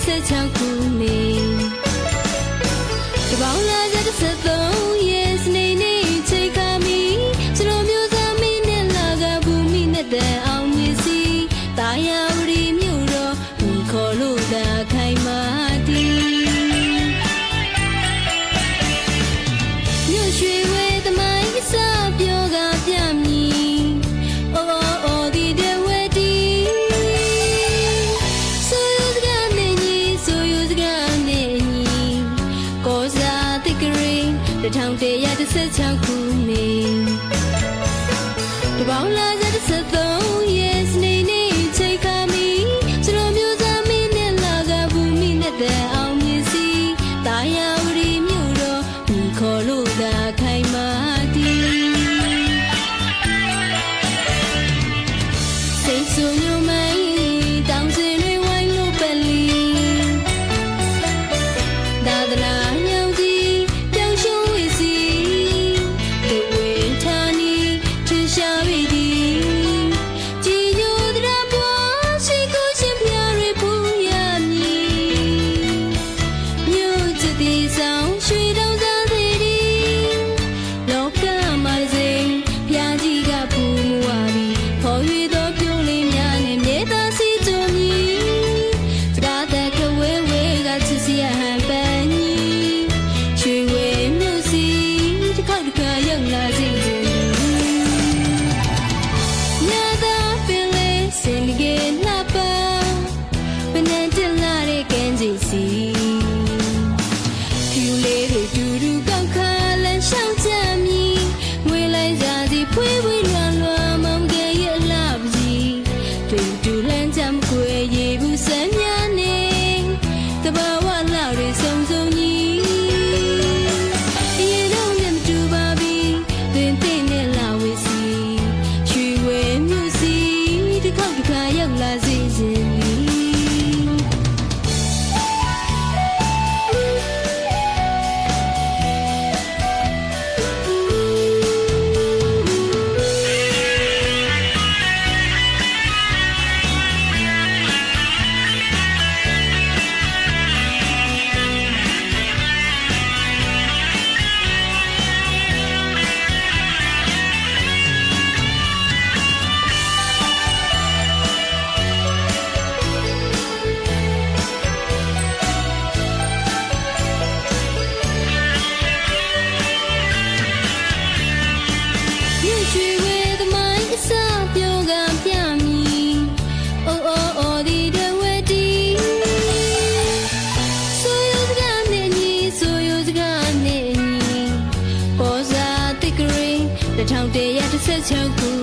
色江。 ကရင်1116ခုနှစ်တပေါင်းလာ73ရက်စနေနေ့ချိန်ခါမီကျွန်တော်မျိုးသားမင်းနဲ့လာကဘူးမိနဲ့တဲ့အောင်မြင်စီတာယာဝတီမြို့တော်ဒီခေါ်လို့သာခိုင်မာတည်စိတ်ဆူညမိုင်း တစ်ထောင်တရာတစ်ဆက်ချောက်ခု